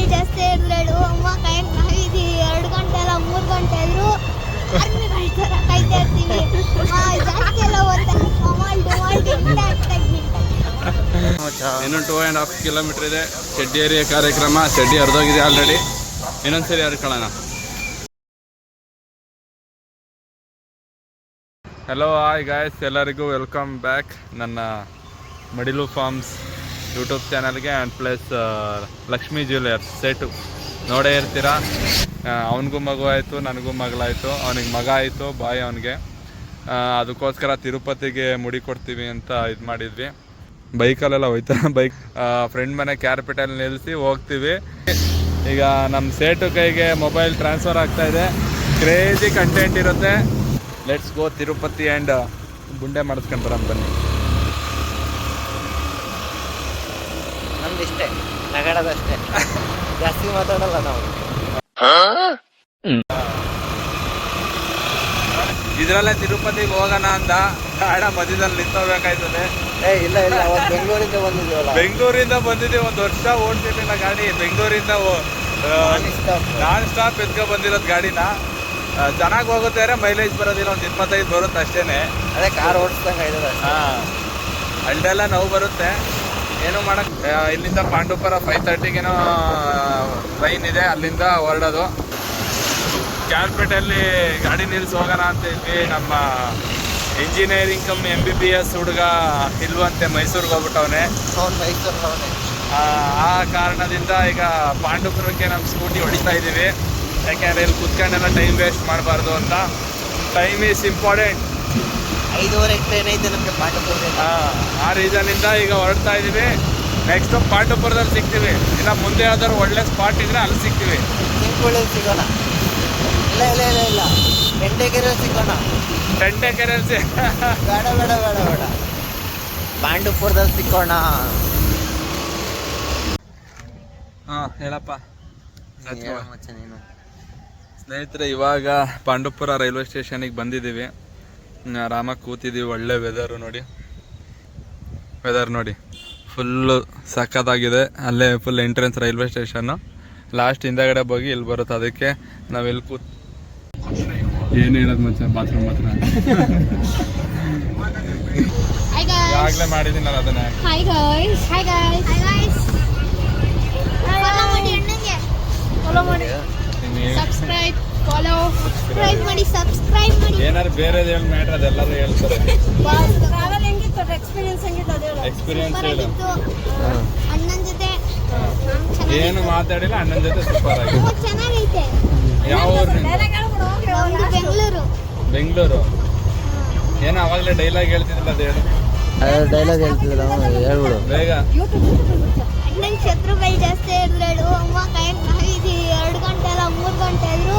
ರೂಪಾಯಿ ಜಾಸ್ತಿ ಇರ್ಲೇಳು. ಅಮ್ಮ, ಕೈ ನಾವಿದಿ ಎರಡು ಗಂಟೆ ಅಲ್ಲ, ಮೂರು ಗಂಟೆ ಆದ್ರು ಕಾಯ್ತಾರ ಕಾಯ್ತಾ ಇನ್ನು ಟೂ ಆ್ಯಂಡ್ ಹಾಫ್ ಕಿಲೋಮೀಟರ್ ಇದೆ ಚಡ್ಡಿ ಏರಿಯಾ ಕಾರ್ಯಕ್ರಮ. ಚಡ್ಡಿ ಹರಿದೋಗಿದೆ ಆಲ್ರೆಡಿ ಇನ್ನೊಂದ್ಸರಿ ಹರ್ಕೊಳ್ಳೋಣ ಹಲೋ ಹಾಯ್ ಗಾಯ್ಸ್ ಎಲ್ಲರಿಗೂ ವೆಲ್ಕಮ್ ಬ್ಯಾಕ್ ನನ್ನ ಮಡಿಲು ಫಾರ್ಮ್ಸ್ ಯೂಟ್ಯೂಬ್ ಚಾನಲ್ಗೆ and plus Lakshmi jewellers set ನೋಡೇ ಇರ್ತೀರಾ? ಅವನಿಗೂ ಮಗು ಆಯಿತು, ನನಗೂ ಮಗಳಾಯಿತು, ಅವನಿಗೆ ಮಗ ಆಯಿತು, ಬಾಯ್ ಅವನಿಗೆ. ಅದಕ್ಕೋಸ್ಕರ ತಿರುಪತಿಗೆ ಮುಡಿ ಕೊಡ್ತೀವಿ ಅಂತ ಇದು ಮಾಡಿದ್ವಿ. ಬೈಕಲ್ಲೆಲ್ಲ ಹೋಯ್ತಾ? ಬೈಕ್ ಫ್ರೆಂಡ್ ಮನೆ ಕ್ಯಾರ್ಪಿಟಲ್ ನಿಲ್ಲಿಸಿ ಹೋಗ್ತೀವಿ. ಈಗ ನಮ್ಮ ಸೇಟು ಕೈಗೆ ಮೊಬೈಲ್ ಟ್ರಾನ್ಸ್ಫರ್ ಆಗ್ತಾ ಇದೆ. ಕ್ರೇಜಿ ಕಂಟೆಂಟ್ ಇರುತ್ತೆ. ಲೆಟ್ಸ್ ಗೋ ತಿರುಪತಿ ಆ್ಯಂಡ್ ಗುಂಡೆ ಮಾಡಿಸ್ಕೊಂಡು ಬರೋಣ ಬನ್ನಿ. ಇಷ್ಟೇ ನಗಾಡೋದಷ್ಟೇ ಜಾಸ್ತಿ ಮಾತಾಡಲ್ಲ ನಾವು. ಇದ್ರಲ್ಲೇ ತಿರುಪತಿಗೆ ಹೋಗೋಣ ಅಂತ ಬೇಡ ಮಧ್ಯದಲ್ಲಿ ನಿಂತೋಗ್ಬೇಕಾಯ್ತದೆ ಏ ಇಲ್ಲ ಇಲ್ಲ ಅವತ್ತು ಬೆಂಗಳೂರಿಂದ ಬಂದಿದ್ದೀವಲ್ಲ ಬೆಂಗಳೂರಿಂದ ಬಂದಿದ್ದೀವಿ ಒಂದು ವರ್ಷ ಓಡ್ತಿರ್ಲಿಲ್ಲ ಗಾಡಿ. ಬೆಂಗಳೂರಿಂದ. ನಾನ್ ಸ್ಟಾಪ್ ಎತ್ಕೊ ಬಂದಿರೋದು ಗಾಡಿನ. ಚೆನ್ನಾಗ್ ಹೋಗುತ್ತೆ ಅಂದ್ರೆ ಮೈಲೇಜ್ ಬರೋದಿಲ್ಲ ಒಂದು ಇಪ್ಪತ್ತೈದು ಬರುತ್ತೆ ಅಷ್ಟೇನೆ. ಅದೇ ಕಾರ್ ಓಡಿಸ್ದಂಗೆ ಹಾ. ಅಲ್ಲೆಲ್ಲ ನೋವು ಬರುತ್ತೆ. ಏನು ಮಾಡಕ್ ಇಲ್ಲಿಂದ ಪಾಂಡುಪುರ ಫೈವ್ ತರ್ಟಿಗೇನೋ ಟ್ರೈನ್ ಇದೆ ಅಲ್ಲಿಂದ ಹೊರಡೋದು. ಕ್ಯಾಲ್ಪೇಟಲ್ಲಿ ಗಾಡಿ ನಿಲ್ಸಿ ಹೋಗೋಣ ಅಂತ ಇದ್ವಿ ನಮ್ಮ engineering cum M B B S ಹುಡುಗ ಇಲ್ವಂತೆ ಮೈಸೂರಿಗೆ ಹೋಗ್ಬಿಟ್ಟವನೆ. ಆ ಕಾರಣದಿಂದ ಈಗ ಪಾಂಡುಪುರಕ್ಕೆ ನಮ್ಮ ಸ್ಕೂಟಿ ಹೊಡಿತಾ ಇದ್ದೀವಿ ಯಾಕೆಂದರೆ ಇಲ್ಲಿ ಕುತ್ಕೊಂಡೆಲ್ಲ ಟೈಮ್ ವೇಸ್ಟ್ ಮಾಡಬಾರ್ದು ಅಂತ. ಟೈಮ್ ಈಸ್ ಇಂಪಾರ್ಟೆಂಟ್ ಐದುವರೆಗೆ ಟ್ರೈನ್ ಐತೆ ನಮಗೆ ಪಾಂಡಪುರದಿಂದ ಆ ರೀಸನಿಂದ ಈಗ ಹೊರಡ್ತಾ ಇದ್ದೀವಿ ನೆಕ್ಸ್ಟ್ ಪಾಂಡುಪುರದಲ್ಲಿ ಸಿಗ್ತೀವಿ. ಇಲ್ಲ ಮುಂದೆ ಯಾವ್ದಾದ್ರು ಒಳ್ಳೆ ಸ್ಪಾಟ್ ಇದ್ರೆ ಅಲ್ಲಿ ಸಿಗ್ತೀವಿ. ಚಿಂಕೋಳಿಯಲ್ಲಿ ಸಿಗೋಣ. ಇಲ್ಲ ಇಲ್ಲ ಇಲ್ಲ ಇಲ್ಲ. ಬೆಂಡೆಕೆರೆಯಲ್ಲಿ ಸಿಗೋಣ. ಬೆಂಡೆಕೆರೆಯಲ್ಲಿ ಸಿ ಬೇಡ ಬೇಡ ಬೇಡ ಬೇಡ. ಪಾಂಡವಪುರದಲ್ಲಿ ಸಿಕ್ಕೋಣ ಹಾ ಹೇಳಪ್ಪ. ಹೇಳು ಮಚ್ಚ ನೀನು? ಸ್ನೇಹಿತರೆ ಇವಾಗ ಪಾಂಡುಪುರ ರೈಲ್ವೆ ಸ್ಟೇಷನಿಗೆ ಬಂದಿದ್ದೀವಿ. ಆರಾಮಾಗಿ ಕೂತಿದ್ದೀವಿ ಒಳ್ಳೆ ವೆದರು ನೋಡಿ. ವೆದರ್ ನೋಡಿ. ಫುಲ್ಲು ಸಖತ್ತಾಗಿದೆ. ಅಲ್ಲೇ full entrance railway station last ಹಿಂದಗಡೆ ಹೋಗಿ ಇಲ್ಲಿ ಬರುತ್ತೆ. ಅದಕ್ಕೆ ನಾವು ಇಲ್ಲಿ ಕೂತ್ ಏನು ಹೇಳೋದು ಮಚ್ಚ ಬಾತ್ರೂಮ್ ಮಾತ್ರ ಹಾಯ್ ಗಾಯ್ಸ್ ಆಗಲೇ ಮಾಡಿದ್ದೀನಲ್ಲ ಅದನ್ನೇ. Hi guys hi guys hi guys follow ಮಾಡಿ ಅಣ್ಣಂಗೆ. ಫಾಲೋ ಮಾಡಿ. ಸಬ್ಸ್ಕ್ರೈಬ್ ಫಾಲೋ ಸಬ್ಸ್ಕ್ರೈಬ್ ಮಾಡಿ ಸಬ್ಸ್ಕ್ರೈಬ್ ಮಾಡಿ. ಏನಾದ್ರು ಬೇರೆದು ಹೇಳಿ ಮ್ಯಾಟ್ರ್ ಅದೆಲ್ಲರೂ ಹೇಳ್ತಾರೆ. ಟ್ರಾವೆಲ್ ಹೆಂಗಿತ್ತು? ಎಕ್ಸ್ಪೀರಿಯನ್ಸ್ ಹೆಂಗಿತ್ತು ಅದು ಹೇಳು. ಎಕ್ಸ್ಪೀರಿಯನ್ಸ್ ಹೇಳು. ಅಣ್ಣನ ಜೊತೆ ಏನು ಮಾತಾಡಿಲ್ಲ ಅಣ್ಣನ ಜೊತೆ ಸೂಪರ್ ಆಗಿ ತುಂಬಾ ಚೆನ್ನಾಗೈತೆ. ಯಾವ ನಮ್ದು ಬೆಂಗಳೂರು. ಬೆಂಗಳೂರು. ಏನೋ ಅವಾಗಲೇ ಡೈಲಾಗ್ ಹೇಳ್ತಿದ್ರಲ್ಲ ಅದು ಹೇಳು. ಡೈಲಾಗ್ ಹೇಳ್ತಿದ್ರಲ್ಲ ಹೇಳ್ಬಿಡು. ಬೇಗ. ಅಣ್ಣನ ಬೈ ಜಾಸ್ತಿ ಇರ್ಲೇಳು ಅಮ್ಮ ಕೈ ಎರಡು ಗಂಟೆ ಅಲ್ಲ ಮೂರು ಗಂಟೆ ಆದ್ರು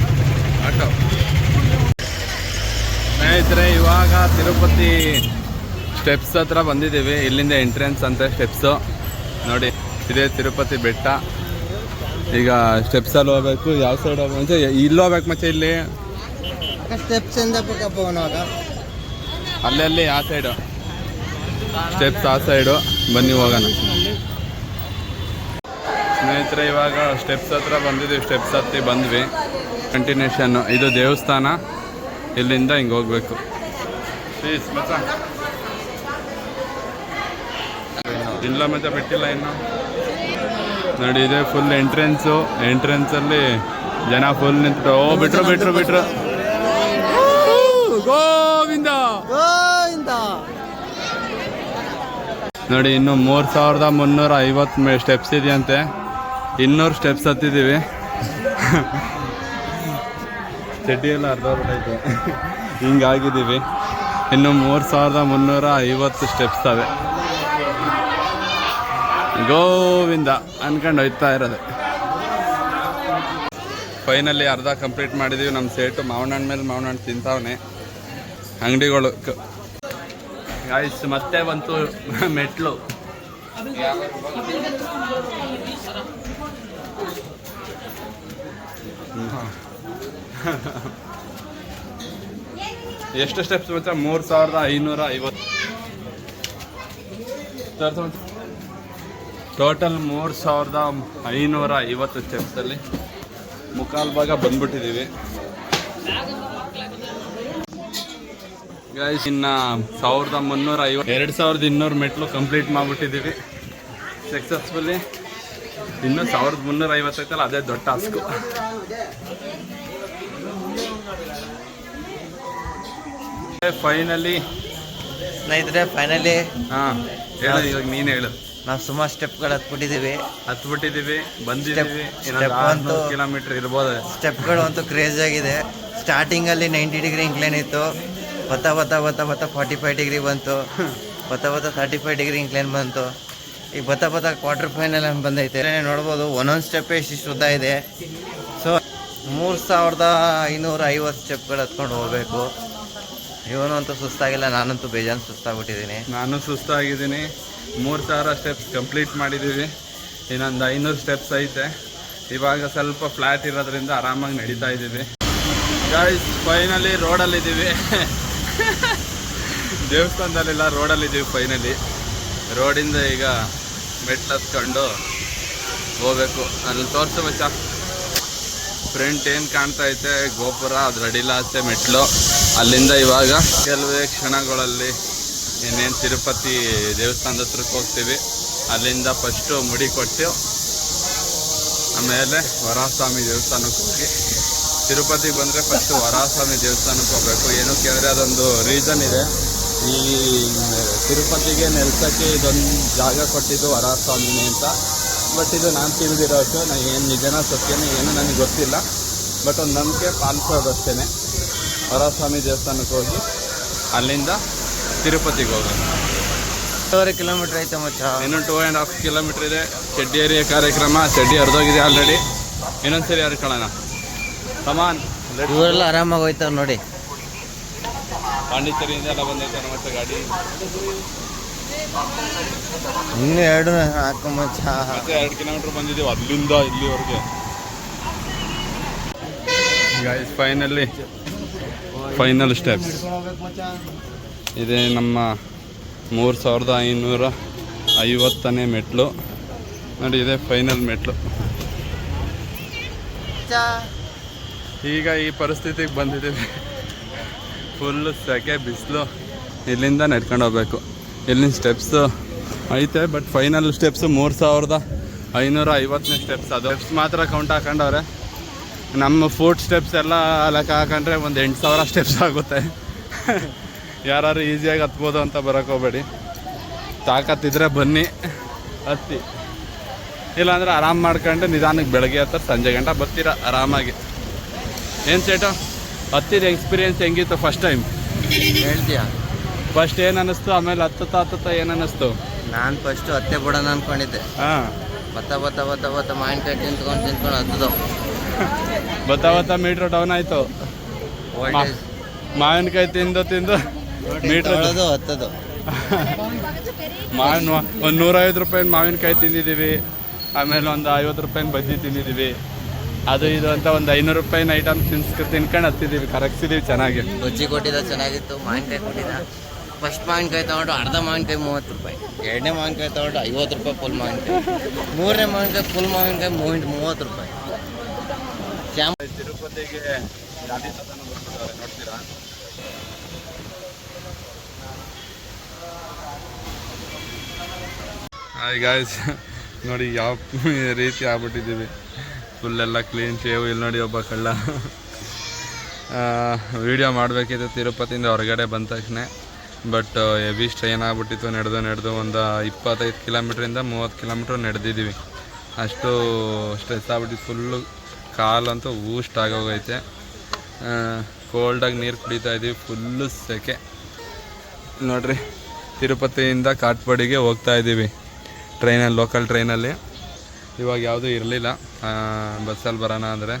ಆಟೋ ಸ್ನೇಹಿತರೆ ಇವಾಗ ತಿರುಪತಿ ಸ್ಟೆಪ್ಸ್ ಹತ್ರ ಬಂದಿದ್ದೀವಿ. ಇಲ್ಲಿಂದ ಎಂಟ್ರೆನ್ಸ್ ಅಂತ ಸ್ಟೆಪ್ಸು ನೋಡಿ ಇದೇ ತಿರುಪತಿ ಬೆಟ್ಟ. ಈಗ ಸ್ಟೆಪ್ಸಲ್ಲಿ ಹೋಗ್ಬೇಕು. ಯಾವ ಸೈಡ್ ಹೋಗ್ಬೇಕು ಇಲ್ಲಿ ಹೋಗ್ಬೇಕು ಮತ್ತೆ ಇಲ್ಲಿ? ಸ್ಟೆಪ್ಸ್ ಅಲ್ಲಲ್ಲಿ ಆ ಸೈಡು ಸ್ಟೆಪ್ಸ್ ಆ ಸೈಡು ಬನ್ನಿ ಹೋಗೋಣ. ಸ್ನೇಹಿತರೆ ಇವಾಗ ಸ್ಟೆಪ್ಸ್ ಹತ್ರ ಬಂದಿದ್ದೀವಿ. ಸ್ಟೆಪ್ಸ್ ಹತ್ತಿ ಬಂದ್ವಿ. ಕಂಟಿನ್ಯೂಷನ್ ಇದು ದೇವಸ್ಥಾನ. ಇಲ್ಲಿಂದ ಹಿಂಗೆ ಹೋಗ್ಬೇಕು. ಇಲ್ಲ ಮತ್ತೆ ಬಿಟ್ಟಿಲ್ಲ ಇನ್ನು. ನೋಡಿ ಇದೆ ಫುಲ್ ಎಂಟ್ರೆನ್ಸು ಎಂಟ್ರೆನ್ಸಲ್ಲಿ ಜನ ಫುಲ್ ನಿಂತು ಓ ಬಿಟ್ರು ಬಿಟ್ರು ಬಿಟ್ರು. ಗೋವಿಂದ. ಗೋವಿಂದ. ನೋಡಿ ಇನ್ನು ಮೂರು ಸಾವಿರದ ಮುನ್ನೂರ ಐವತ್ತು ಸ್ಟೆಪ್ಸ್ ಇದೆಯಂತೆ. ಇನ್ನೂರು ಸ್ಟೆಪ್ಸ್ ಹತ್ತಿದ್ದೀವಿ ಎಲ್ಲ ಅರ್ಧ ಬಿಟ್ಟೈತೆ ಹಿಂಗಾಗಿದ್ದೀವಿ. ಇನ್ನು ಮೂರು ಸಾವಿರದ ಮುನ್ನೂರ ಐವತ್ತು ಸ್ಟೆಪ್ಸ್ ಅವೆ. ಗೋವಿಂದ ಅನ್ಕೊಂಡು ಹೋಯ್ತಾ ಇರೋದು. ಫೈನಲಿ ಅರ್ಧ ಕಂಪ್ಲೀಟ್ ಮಾಡಿದ್ದೀವಿ ನಮ್ಮ ಸೇಟು ಮಾವಿನ ಹಣ್ಣು ಮೇಲೆ ಮಾವಿನ ಹಣ್ಣು ತಿಂತಾವನೆ. ಅಂಗಡಿಗಳು ಗಾಯ್ಸ್ ಮತ್ತೆ ಬಂತು ಮೆಟ್ಲು. ಎಷ್ಟು ಸ್ಟೆಪ್ಸ್ ಬರ್ತಾ ಮೂರು ಸಾವಿರದ ಐನೂರ ಐವತ್ತು. ಟೋಟಲ್ ಮೂರು ಸಾವಿರದ ಐನೂರ ಐವತ್ತು ಸ್ಟೆಪ್ಸಲ್ಲಿ ಮುಕ್ಕಾಲು ಭಾಗ ಬಂದ್ಬಿಟ್ಟಿದ್ದೀವಿ. ಗೈಸ್ ಇನ್ನ ಸಾವಿರದ ಮುನ್ನೂರ ಐವತ್ತು, ಎರಡು ಸಾವಿರದ ಇನ್ನೂರು ಮೆಟ್ಲು ಕಂಪ್ಲೀಟ್ ಮಾಡಿಬಿಟ್ಟಿದ್ದೀವಿ. ಸಕ್ಸಸ್ಫುಲಿ ಇನ್ನೂ ಸಾವಿರದ ಮುನ್ನೂರ ಐವತ್ತೈತಲ್ಲ ಅದೇ ದೊಡ್ಡ ಟಾಸ್ಕು ಫೈನಲಿ ಸ್ನೇಹಿತರೆ ಫೈನಲಿ ಹಾಂ ಹೇಳು ಇವಾಗ ನೀನು ಹೇಳು. ನಾವು ಸುಮಾರು ಸ್ಟೆಪ್ಗಳು ಹತ್ಬಿಟ್ಟಿದ್ದೀವಿ ಬಂದಿದ್ದೀವಿ Step- ಇನ್ನೊಂದು ಅಂತೂ- ಕಿಲೋಮೀಟರ್ ಇರ್ಬೋದು. ಸ್ಟೆಪ್ಗಳು ಅಂತೂ ಕ್ರೇಜ್ ಆಗಿದೆ. ಸ್ಟಾರ್ಟಿಂಗಲ್ಲಿ ನೈಂಟಿ ಡಿಗ್ರಿ ಇಂಕ್ಲೈನ್ ಇತ್ತು. ಬತ್ತ ಬತ್ತ ಬತ್ತ ಬತ್ತ ಫಾರ್ಟಿ ಫೈವ್ ಡಿಗ್ರಿ ಬಂತು. ಬತ್ತ ಬತ್ತ ತರ್ಟಿ ಫೈವ್ ಡಿಗ್ರಿ ಇಂಕ್ಲೈನ್ ಬಂತು. ಈಗ ಬತ್ತ ಬತ್ತ ಕ್ವಾರ್ಟರ್ ಫೈನಲ್ ಬಂದೈತೆ. ಇಲ್ಲೇ ನೋಡ್ಬೋದು. ಒಂದೊಂದು ಸ್ಟೆಪ್ ಇಷ್ಟು ಉದ್ದ ಇದೆ. ಸೊ ಮೂರು ಸಾವಿರದ ಐನೂರ ಐವತ್ತು ಸ್ಟೆಪ್ಗಳು ಹತ್ಕೊಂಡು ಹೋಗ್ಬೇಕು. ಇವನು ಅಂತೂ ಸುಸ್ತಾಗಿಲ್ಲ, ನಾನಂತೂ ಬೇಜಾನ್ ಸುಸ್ತಾಗ್ಬಿಟ್ಟಿದ್ದೀನಿ. ನಾನು ಸುಸ್ತಾಗಿದ್ದೀನಿ. ಮೂರು ಸಾವಿರ ಸ್ಟೆಪ್ಸ್ ಕಂಪ್ಲೀಟ್ ಮಾಡಿದ್ದೀವಿ. ಇನ್ನೊಂದು ಐನೂರು ಸ್ಟೆಪ್ಸ್ ಐತೆ. ಇವಾಗ ಸ್ವಲ್ಪ ಫ್ಲ್ಯಾಟ್ ಇರೋದ್ರಿಂದ ಆರಾಮಾಗಿ ನಡೀತಾ ಇದ್ದೀವಿ. ಗಾಯ್ಸ್ ಫೈನಲಿ ರೋಡಲ್ಲಿದ್ದೀವಿ ದೇವಸ್ಥಾನದಲ್ಲೆಲ್ಲ ರೋಡಲ್ಲಿದ್ದೀವಿ ಫೈನಲಿ ರೋಡಿಂದ ಈಗ ಮೆಟ್ಲು ಹತ್ಕೊಂಡು ಹೋಗ್ಬೇಕು. ಅಲ್ಲಿ ತೋರಿಸು, ಮಚ್ಚ. ಫ್ರಂಟ್ ಏನು ಕಾಣ್ತಾ ಐತೆ? ಗೋಪುರ ಅದು ರೆಡಿಲ್ಲ ಅಷ್ಟೇ ಮೆಟ್ಲು. ಅಲ್ಲಿಂದ ಇವಾಗ ಕೆಲವೇ ಕ್ಷಣಗಳಲ್ಲಿ ಇನ್ನೇನು ತಿರುಪತಿ ದೇವಸ್ಥಾನದ ಹತ್ರಕ್ಕೆ ಹೋಗ್ತೀವಿ. ಅಲ್ಲಿಂದ ಫಸ್ಟು ಮುಡಿ ಕೊಟ್ಟು ಆಮೇಲೆ ವರಸ್ವಾಮಿ ದೇವಸ್ಥಾನಕ್ಕೆ ಹೋಗಿ. ತಿರುಪತಿಗೆ ಬಂದರೆ ಫಸ್ಟು ವರಸ್ವಾಮಿ ದೇವಸ್ಥಾನಕ್ಕೆ ಹೋಗಬೇಕು. ಏನಕ್ಕೆ ಅಂದರೆ ಅದೊಂದು ರೀಸನ್ ಇದೆ. ಈ, ತಿರುಪತಿಗೆ ನೆಲೆಸೋಕ್ಕೆ ಇದೊಂದು ಜಾಗ ಕೊಟ್ಟಿದ್ದು ವರಸ್ವಾಮಿನೇ ಅಂತ. ಬಟ್ ಇದು ನಾನು ತಿಳಿದಿರೋಷ್ಟು ನಾನು ಏನು ನಿಜನ ಸತ್ಯನೇ ಏನು ನನಗೆ ಗೊತ್ತಿಲ್ಲ. ಬಟ್ ಒಂದು ನಂಬಿಕೆ ಪಾಲಿಸೋದಷ್ಟೇ ವರಸ್ವಾಮಿ ದೇವಸ್ಥಾನಕ್ಕೆ ಹೋಗಿ ಅಲ್ಲಿಂದ ತಿರುಪತಿಗೆ ಹೋಗೋದು ಎರಡೂವರೆ ಕಿಲೋಮೀಟ್ರ್ ಐತೆ ಮಚ್ಚ. ಇನ್ನು ಟೂ ಆ್ಯಂಡ್ ಹಾಫ್ ಕಿಲೋಮೀಟರ್ ಇದೆ. ಚಡ್ಡಿ ಏರಿಯಾ ಕಾರ್ಯಕ್ರಮ. ಚಡ್ಡಿ ಹರಿದೋಗಿದೆ ಆಲ್ರೆಡಿ ಇನ್ನೊಂದ್ಸರಿ ಹರ್ಕೊಳ್ಳೋಣ ಕಮಾನ್ ಇವರೆಲ್ಲ ಆರಾಮಾಗಿ ಹೋಯ್ತಾರೆ ನೋಡಿ. ಪಾಂಡಿಚೇರಿಯಿಂದ ಎಲ್ಲ ಬಂದೈತೆ ನಮ್ಮ ಗಾಡಿ. ಇನ್ನು ಎರಡು ಹಾಕೋ ಮಚ್ಚ. ಮತ್ತೆ ಎರಡು ಕಿಲೋಮೀಟರ್ ಬಂದಿದ್ದೀವಿ. ಅಲ್ಲಿಂದ ಇಲ್ಲಿವರೆಗೆ. ಗಾಯ್ಸ್ ಫೈನಲಿ ಫೈನಲ್ ಸ್ಟೆಪ್ಸ್ ಇದೇ ನಮ್ಮ ಮೂರು ಸಾವಿರದ ಐನೂರ ಐವತ್ತನೇ ಮೆಟ್ಲು. ನೋಡಿ, ಇದೆ ಫೈನಲ್ ಮೆಟ್ಲು. ಈಗ ಈ ಪರಿಸ್ಥಿತಿಗೆ ಬಂದಿದ್ದೀವಿ ಫುಲ್ಲು ಸೆಕೆ ಬಿಸಿಲು. ಇಲ್ಲಿಂದ ನಡ್ಕೊಂಡು ಹೋಗ್ಬೇಕು. ಇಲ್ಲಿನ ಸ್ಟೆಪ್ಸು ಐತೆ ಬಟ್ ಫೈನಲ್ ಸ್ಟೆಪ್ಸು ಮೂರು ಸಾವಿರದ ಐನೂರ ಐವತ್ತನೇ ಸ್ಟೆಪ್ಸ್ ಅದು ಸ್ಟೆಪ್ಸ್ ಮಾತ್ರ ಕೌಂಟ್ ಹಾಕೊಂಡವ್ರೆ. ನಮ್ಮ ಫೋರ್ಟ್ ಸ್ಟೆಪ್ಸ್ ಎಲ್ಲ ಲೆಕ್ಕ ಹಾಕೊಂಡ್ರೆ ಒಂದು ಎಂಟು ಸಾವಿರ ಸ್ಟೆಪ್ಸ್ ಆಗುತ್ತೆ. ಯಾರು ಈಸಿಯಾಗಿ ಹತ್ಬೋದು ಅಂತ ಬರೋಕ್ಕೆ ಹೋಗ್ಬೇಡಿ. ತಾಕತ್ತಿದ್ರೆ ಬನ್ನಿ. ಹತ್ತಿ. ಇಲ್ಲಾಂದ್ರೆ ಆರಾಮ್ ಮಾಡ್ಕೊಂಡು ನಿಧಾನಕ್ಕೆ ಬೆಳಗ್ಗೆ ಹತ್ತ ಸಂಜೆ ಗಂಟ ಬರ್ತೀರ ಆರಾಮಾಗಿ. ಏನು ಸೇಟು ಹತ್ತಿದ ಎಕ್ಸ್ಪೀರಿಯನ್ಸ್ ಹೆಂಗಿತ್ತು ಫಸ್ಟ್ ಟೈಮ್ ಹೇಳ್ತೀಯಾ? ಫಸ್ಟ್ ಏನು ಅನ್ನಿಸ್ತು? ಆಮೇಲೆ ಹತ್ತತ್ತ ಹತ್ತತ್ತ ಏನು ಅನ್ನಿಸ್ತು? ನಾನು ಫಸ್ಟು ಹತ್ತೆ ಬಿಡೋಣ ಅನ್ಕೊಂಡಿದ್ದೆ. ಹಾಂ. ಬತ್ತ ಬತ್ತ ಬತ್ತ ಬತ್ತ ಮಾವಿನಕಾಯಿ ತಿಂತ್ಕೊಂಡು ತಿಂತ್ಕೊಂಡು ಹತ್ತದು. ಬತ್ತ ಬತ್ತಾ ಮೀಟ್ರ್ ಡೌನ್ ಆಯಿತು ಮಾವಿನಕಾಯಿ ತಿಂದು ತಿಂದು ಮೀಟ್ರ್ ಹತ್ತದು ಮಾವಿನ ಒಂದು ನೂರೈವತ್ತು ರೂಪಾಯಿ ಮಾವಿನಕಾಯಿ ತಿಂದಿದ್ದೀವಿ. ಆಮೇಲೆ ಒಂದು ಐವತ್ತು ರೂಪಾಯಿನ ಬಜ್ಜಿ ತಿಂದಿದ್ದೀವಿ. ಅದು ಇದು ಅಂತ ಒಂದು ಐನೂರು ರೂಪಾಯಿನ ಐಟಮ್ ತಿನ್ಸ್ಕ ತಿನ್ಕೊಂಡು ಹತ್ತಿದ್ದೀವಿ. ಕರಗಿಸಿದೀವಿ ಚೆನ್ನಾಗಿ. ಬಜ್ಜಿ ಕೊಟ್ಟಿದ್ದ ಚೆನ್ನಾಗಿತ್ತು ಮಾವಿನಕಾಯಿ ಕೊಟ್ಟಿದ್ದ. ಫಸ್ಟ್ ಮಾವಿನಕಾಯಿ ತೊಗೊಂಡು ಅರ್ಧ ಮಾವಿನಕಾಯಿ ಮೂವತ್ತು ರೂಪಾಯಿ. ಎರಡನೇ ಮಾವಿನಕಾಯಿ ತೊಗೊಂಡು ಐವತ್ತು ರೂಪಾಯಿ ಫುಲ್ ಮಾವಿನಕಾಯಿ. ಮೂರನೇ ಮಾವಿನಕಾಯಿ ಫುಲ್ ಮಾವಿನಕಾಯಿ ಮೂವಿಂಟ್ ಮೂವತ್ತು ರೂಪಾಯಿ. ಶ್ಯಾಮ್ ತಿರುಪತಿಗೆ ಗಾಂಧಿ ಸದನ ಬರ್ತಿದ್ದಾರೆ ನೋಡ್ತೀರಾ? ಹಾಯ್ ಗಾಯ್ಸ್ ನೋಡಿ ಯಾವ ರೀತಿ ಆಗ್ಬಿಟ್ಟಿದ್ದೀವಿ. ಫುಲ್ ಎಲ್ಲ ಕ್ಲೀನ್ ಶೇವ್ ಇಲ್ಲಿ ನೋಡಿ ಒಬ್ಬ ಕಳ್ಳ. ವಿಡಿಯೋ ಮಾಡಬೇಕಿತ್ತು ತಿರುಪತಿಯಿಂದ ಹೊರಗಡೆ ಬಂದ ತಕ್ಷಣ ಬಟ್ ಹೆವಿ ಸ್ಟ್ರೈನ್ ಆಗ್ಬಿಟ್ಟಿತ್ತು ನಡೆದು ನಡೆದು ಒಂದು ಇಪ್ಪತ್ತೈದು ಕಿಲೋಮೀಟ್ರಿಂದ ಮೂವತ್ತು ಕಿಲೋಮೀಟ್ರ್ ನಡೆದಿದ್ದೀವಿ. ಅಷ್ಟು ಸ್ಟ್ರೆಸ್ ಆಗ್ಬಿಟ್ಟಿತ್ತು ಫುಲ್ಲು ಕಾಲಂತೂ ಊಸ್ಟ್ ಆಗೋಗೈತೆ. ಕೋಲ್ಡಾಗಿ ನೀರು ಕುಡಿತಾ ಇದ್ದೀವಿ ಫುಲ್ಲು ಸೆಕೆ. ನೋಡ್ರಿ, ತಿರುಪತಿಯಿಂದ ಕಾಟ್ಪಾಡಿಗೆ ಹೋಗ್ತಾ ಇದ್ದೀವಿ ಟ್ರೈನಲ್ಲಿ ಲೋಕಲ್ ಟ್ರೈನಲ್ಲಿ. ಇವಾಗ ಯಾವುದೂ ಇರಲಿಲ್ಲ. ಬಸ್ಸಲ್ಲಿ ಬರೋಣ ಅಂದರೆ.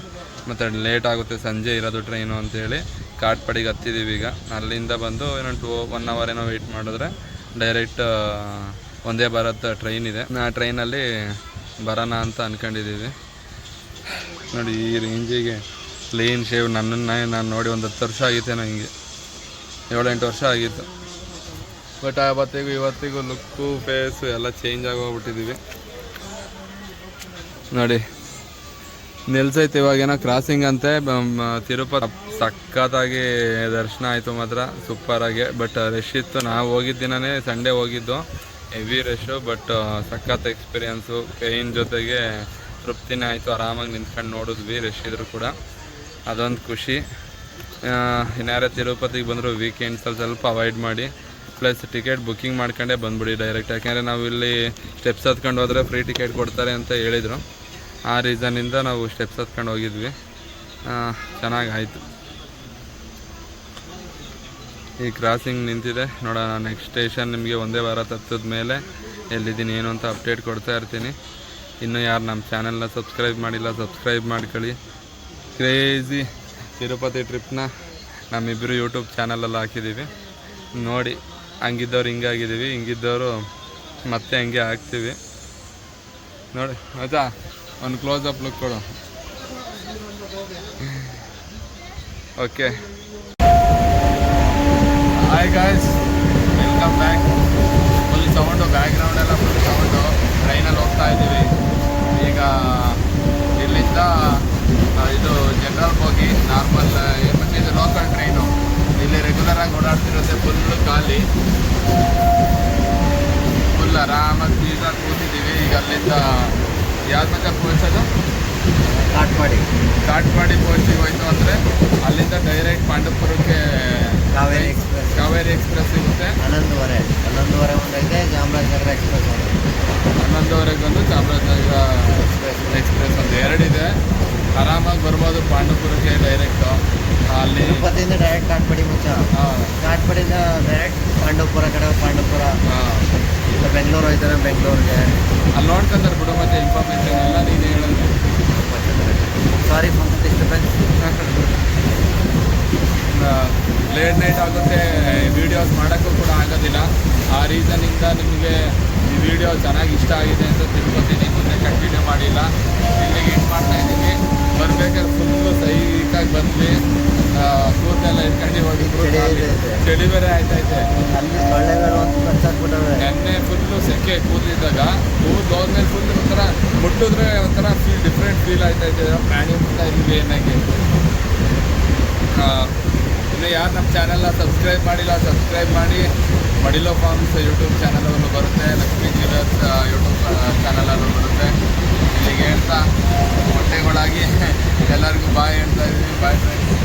ಮತ್ತು ಲೇಟ್ ಆಗುತ್ತೆ, ಸಂಜೆ ಇರೋದು ಟ್ರೈನು ಅಂತೇಳಿ. ಕಾಟ್ಪಾಡಿಗೆ ಹತ್ತಿದ್ದೀವಿ ಈಗ. ಅಲ್ಲಿಂದ ಬಂದು ಏನೋ ಟೂ ಒನ್ ಅವರ್ ಏನೋ ವೆಯ್ಟ್ ಮಾಡಿದ್ರೆ ಡೈರೆಕ್ಟ್ ಒಂದೇ ಭಾರತ್ ಟ್ರೈನ್ ಇದೆ. ಆ ಟ್ರೈನಲ್ಲಿ ಬರೋಣ ಅಂತ ಅಂದ್ಕೊಂಡಿದ್ದೀವಿ ನೋಡಿ ಈ ರೇಂಜಿಗೆ ಕ್ಲೀನ್ ಶೇವ್ ನನ್ನನ್ನು ನಾನು ನೋಡಿ ಒಂದು ಹತ್ತು ವರ್ಷ ಆಗಿತ್ತೇನೋ ಹಿಂಗೆ. ಏಳೆಂಟು ವರ್ಷ ಆಗಿತ್ತು. ಬಟ್ ಆವತ್ತಿಗೂ ಇವತ್ತಿಗೂ ಲುಕ್ಕು ಫೇಸು ಎಲ್ಲ ಚೇಂಜ್ ಆಗೋಗ್ಬಿಟ್ಟಿದ್ದೀವಿ ನೋಡಿ, ನಿಲ್ಸೈತೆ ಇವಾಗೇನೋ ಕ್ರಾಸಿಂಗ್ ಅಂತೆ ತಿರುಪತಿ. ಸಖತ್ತಾಗಿ ದರ್ಶನ ಆಯಿತು ಮಾತ್ರ ಸೂಪರಾಗಿ ಬಟ್ ರಶ್ ಇತ್ತು. ನಾವು ಹೋಗಿದ್ದ ದಿನನೇ ಸಂಡೇ ಹೋಗಿದ್ದು. ಹೆವಿ ರಶ್ಶು ಬಟ್ ಸಖತ್ ಎಕ್ಸ್ಪೀರಿಯನ್ಸು ಕೈನ್ ಜೊತೆಗೆ ತೃಪ್ತಿನೇ ಆಯಿತು, ಆರಾಮಾಗಿ ನಿಂತ್ಕೊಂಡು ನೋಡಿದ್ವಿ ರಶ್ ಇದ್ರು ಕೂಡ. ಅದೊಂದು ಖುಷಿ. ಇನ್ನಾರ ತಿರುಪತಿಗೆ ಬಂದರೂ ವೀಕೆಂಡ್ಸಲ್ಲಿ ಸ್ವಲ್ಪ ಅವಾಯ್ಡ್ ಮಾಡಿ. ಪ್ಲಸ್ ಟಿಕೆಟ್ ಬುಕ್ಕಿಂಗ್ ಮಾಡ್ಕೊಂಡೇ ಬಂದ್ಬಿಡಿ ಡೈರೆಕ್ಟ್ ಯಾಕೆಂದರೆ ನಾವು ಇಲ್ಲಿ ಸ್ಟೆಪ್ಸ್ ಹತ್ಕೊಂಡು ಹೋದರೆ ಫ್ರೀ ಟಿಕೆಟ್ ಕೊಡ್ತಾರೆ ಅಂತ ಹೇಳಿದರು. ಆ ರೀಸನ್ನಿಂದ ನಾವು ಸ್ಟೆಪ್ಸ್ ಹತ್ಕೊಂಡು ಹೋಗಿದ್ವಿ. ಚೆನ್ನಾಗಿ ಆಯಿತು. ಈ ಕ್ರಾಸಿಂಗ್ ನಿಂತಿದೆ. ನೋಡೋಣ ನೆಕ್ಸ್ಟ್ ಸ್ಟೇಷನ್ ನಿಮಗೆ ಒಂದೇ ವಾರ ತತ್ತದ ಮೇಲೆ ಎಲ್ಲಿದ್ದೀನಿ, ಏನು ಅಂತ ಅಪ್ಡೇಟ್ ಕೊಡ್ತಾ ಇರ್ತೀನಿ. ಇನ್ನೂ ಯಾರು ನಮ್ಮ ಚಾನೆಲ್ನ ಸಬ್ಸ್ಕ್ರೈಬ್ ಮಾಡಿಲ್ಲ, ಸಬ್ಸ್ಕ್ರೈಬ್ ಮಾಡ್ಕೊಳ್ಳಿ. ಕ್ರೇಜಿ ತಿರುಪತಿ ಟ್ರಿಪ್ನ ನಮ್ಮಿಬ್ಬರು ಯೂಟ್ಯೂಬ್ ಚಾನಲಲ್ಲಿ ಹಾಕಿದ್ದೀವಿ. ನೋಡಿ, ಹಂಗಿದ್ದವ್ರು ಹಿಂಗಾಗಿದ್ದೀವಿ, ಹಿಂಗಿದ್ದವರು ಮತ್ತೆ ಹಂಗೆ ಹಾಕ್ತೀವಿ ನೋಡಿ, ಆಯ್ತಾ? ಒಂದು ಕ್ಲೋಸ್ ಅಪ್ ಲುಕ್ ಕೊಡು. Okay hi guys welcome back full sound ಬ್ಯಾಕ್ಗ್ರೌಂಡೆಲ್ಲ full sound ಟ್ರೈನಲ್ಲಿ ಹೋಗ್ತಾ ಇದ್ದೀವಿ ಈಗ ಇಲ್ಲಿಂದ ಆ, ಇದು ಜನರಲ್ ಹೋಗಿ ನಾರ್ಮಲ್ ಏನಂದ್ರೆ ಇದು ಲೋಕಲ್ ಟ್ರೈನು ಇಲ್ಲಿ ರೆಗ್ಯುಲರಾಗಿ ಓಡಾಡ್ತಿರುತ್ತೆ ಖಾಲಿ ಫುಲ್ ಆರಾಮಾಗಿ ಸೀಟಾಗಿ ಕೂತಿದ್ದೀವಿ ಈಗ ಅಲ್ಲಿಂದ ಯಾವ್ದು ಮತ್ತೆ ಪೋಸ್ಟದು ಕಾಟ್ಪಾಡಿ. ಕಾಟ್ಪಾಡಿ ಪೋಸ್ಟಿಗೆ ಹೋಯ್ತು ಅಂದರೆ ಅಲ್ಲಿಂದ ಡೈರೆಕ್ಟ್ ಪಾಂಡವಪುರಕ್ಕೆ ಕಾವೇರಿ ಎಕ್ಸ್ಪ್ರೆಸ್ ಕಾವೇರಿ ಎಕ್ಸ್ಪ್ರೆಸ್ ಸಿಗುತ್ತೆ. ಹನ್ನೊಂದುವರೆ. ಹನ್ನೊಂದುವರೆ ಒಂದೈತೆ ಚಾಮರಾಜನಗರ ಎಕ್ಸ್ಪ್ರೆಸ್ ಒಂದು. ಹನ್ನೊಂದುವರೆಗೆ ಒಂದು ಚಾಮರಾಜನಗರ ಎಕ್ಸ್ಪ್ರೆಸ್ ಒಂದು. ಎರಡಿದೆ. ಆರಾಮಾಗಿ ಬರ್ಬೋದು ಪಾಂಡವಪುರಕ್ಕೆ ಡೈರೆಕ್ಟು ಅಲ್ಲಿ ತಿರುಪತಿಯಿಂದ ಡೈರೆಕ್ಟ್ ಕಾಟ್ಪಡಿ ಮುಚ್ಚ. ಕಾಟ್ಪಡಿಯಿಂದ ಡೈರೆಕ್ಟ್ ಪಾಂಡವಪುರ ಕಡೆ ಪಾಂಡವಪುರ. ಇಲ್ಲ ಬೆಂಗಳೂರು ಹೋಯ್ತಾರೆ ಬೆಂಗಳೂರಿಗೆ. ಅಲ್ಲಿ ನೋಡ್ಕೊಂತಾರೆ ಬಿಡು ಮತ್ತೆ ಇನ್ಫಾರ್ಮೇಷನ್ ಎಲ್ಲ ನೀನು ಹೇಳೋದು. ಸಾರಿ ಡಿಸ್ಟರ್ಬೆನ್ಸ್ ಲೇಟ್ ನೈಟ್ ಆಗುತ್ತೆ ವಿಡಿಯೋಸ್ ಮಾಡೋಕ್ಕೂ ಕೂಡ ಆಗೋದಿಲ್ಲ. ಆ ರೀಸನಿಂದ ನಿಮಗೆ ಈ ವಿಡಿಯೋ ಚೆನ್ನಾಗಿ ಇಷ್ಟ ಆಗಿದೆ ಅಂತ ತಿಳ್ಕೊತೀನಿ ಮುಂದೆ ಕಂಟಿನ್ಯೂ ಮಾಡಿಲ್ಲ. ಇಲ್ಲಿಗೆ ಏನು ಮಾಡ್ತಾ ಇದ್ದೀನಿ. ಬರ್ಬೇಕಾದ್ರೆ ಫುಲ್ಲು ಸೈಕಾಗಿ ಬಂದ್ವಿ. ಕೂದಲೆಲ್ಲ ಇಟ್ಕೊಂಡು ಹೋಗಿದ್ರು ಡೆಲಿವರಿ ಆಯ್ತೈತೆ. ಅಲ್ಲಿ ಸೊಳ್ಳೆಗಳು ಅಂತ ಕಚ್ಚಾಕ್ಬಿಟ್ಟವೆ ನೆನ್ನೆ ಫುಲ್ಲು ಸೆಕೆ ಕೂತಿದ್ದಾಗ ಕೂದಲು ಹೋದ್ಮೇಲೆ ಫುಲ್ ಒಂಥರ ಮುಟ್ಟಿದ್ರೆ ಒಂಥರ ಫೀಲ್ ಡಿಫ್ರೆಂಟ್ ಫೀಲ್ ಆಯ್ತೈತೆ. ಪ್ರಾಣಿ ಮುಟ್ತಾ ಇದ್ವಿ ಏನಾಗಿ ಇನ್ನು ಯಾರು ನಮ್ಮ ಚಾನೆಲ್ನ ಸಬ್ಸ್ಕ್ರೈಬ್ ಮಾಡಿಲ್ಲ ಸಬ್ಸ್ಕ್ರೈಬ್ ಮಾಡಿ. ಮಡಿಲೋ ಫಾರ್ಮ್ಸ್ ಯೂಟ್ಯೂಬ್ ಚಾನಲಲ್ಲೂ ಬರುತ್ತೆ. ಲಕ್ಷ್ಮೀ ಜ್ಯುವೆಲರ್ಸ್ ಯೂಟ್ಯೂಬ್ ಚಾನಲಲ್ಲೂ ಬರುತ್ತೆ. ಇಲ್ಲಿಗೆ ಹೇಳ್ತಾ ಹೊಟ್ಟೆಗಳಾಗಿ ಎಲ್ಲರಿಗೂ ಬಾಯ್ ಹೇಳ್ತಾ ಇದ್ದೀವಿ ಬಾಯ್ ಫ್ರೆಂಡ್ಸ್